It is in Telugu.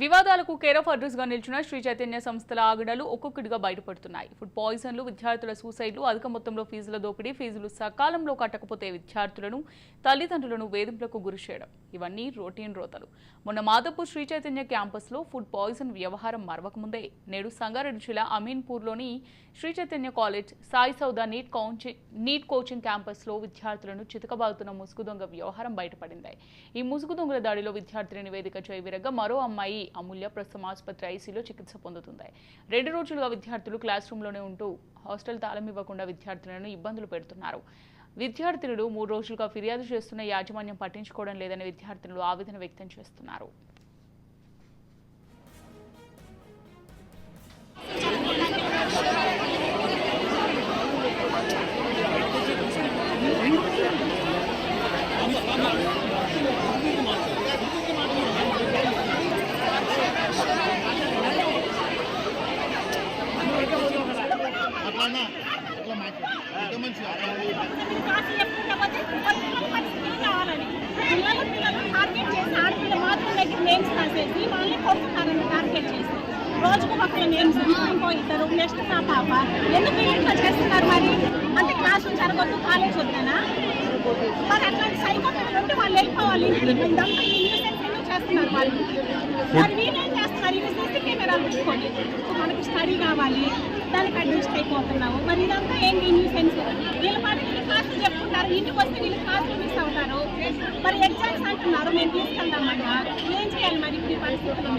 వివాదాలకు కేర్ ఆఫ్ నిలిచిన శ్రీ చైతన్య సంస్థల ఆగడాలు ఒక్కొక్కటిగా బయటపడుతున్నాయి. ఫుడ్ పాయిజన్లు విద్యార్థుల సూసైడ్లు అధిక మొత్తంలో ఫీజుల దోపిడీ ఫీజులు సకాలంలో కట్టకపోతే విద్యార్థులను తల్లిదండ్రులను వేధింపులకు గురి చేయడం ఇవన్నీ రొటీన్ రోతలు. మొన్న మాధవపూర్ శ్రీ చైతన్య క్యాంపస్లో ఫుడ్ పాయిజన్ వ్యవహారం మరవకముందే నేడు సంగారెడ్డి జిల్లా అమీన్పూర్లోని శ్రీ చైతన్య కాలేజ్ సాయి సౌదా నీట్ కౌంచి నీట్ కోచింగ్ క్యాంపస్లో విద్యార్థులను చితకబాగుతున్న ముసుగు దొంగ వ్యవహారం బయటపడింది. ఈ ముసుగు దొంగల దాడిలో విద్యార్థిని నివేదిక చేయవిరగా మరో అమ్మాయి అమూల్య ప్రస్తుతం ఆసుపత్రి ఐసీలో చికిత్స పొందుతుంది రెండు రోజులుగా విద్యార్థులు క్లాస్ రూమ్లోనే ఉంటూ హాస్టల్ తాళం ఇవ్వకుండా విద్యార్థులను ఇబ్బందులు పెడుతున్నారు. విద్యార్థినులు మూడు రోజులుగా ఫిర్యాదు చేస్తున్న యాజమాన్యం పట్టించుకోవడం లేదని విద్యార్థినులు ఆవేదన వ్యక్తం చేస్తున్నారు. టార్గెట్ చేసి ఆడపిల్ల మాత్రం దగ్గర నేమ్స్ రాసేసి వాళ్ళని కొడుతున్నారని టార్గెట్ చేసి రోజుకు ఒకరు నేమ్స్ ఇంకో ఇద్దరు నెక్స్ట్ నా పాప ఎందుకు ఇట్లా చేస్తున్నారు మరి అంటే క్లాసులు జరగొద్దు కాలేజ్ వద్దనా మరి అట్లాంటి సైకో పిల్లలు ఉంటే వాళ్ళు వెళ్ళిపోవాలి ఇదంతా ఎందుకు చేస్తున్నారు వాళ్ళు మరి వీళ్ళేం చేస్తున్నారు ఇవి సీసీ కెమెరాలు పెట్టుకొని మనకి స్టడీ కావాలి దానికి అడ్జస్ట్ అయిపోతున్నాము. మరి ఇదంతా ఏంటి న్యూసెన్స్ వీళ్ళ పాటు వీళ్ళు క్లాసులు చెప్పుకుంటారు. ఇంటికి వస్తే వీళ్ళు క్లాసులు మిస్ అవుతారు. మరి ఎగ్జామ్స్ అంటున్నారు. మేము తీసుకెళ్తామన్నా ఏం చేయాలి మరి ఇప్పుడు ఈ పరిస్థితుల్లో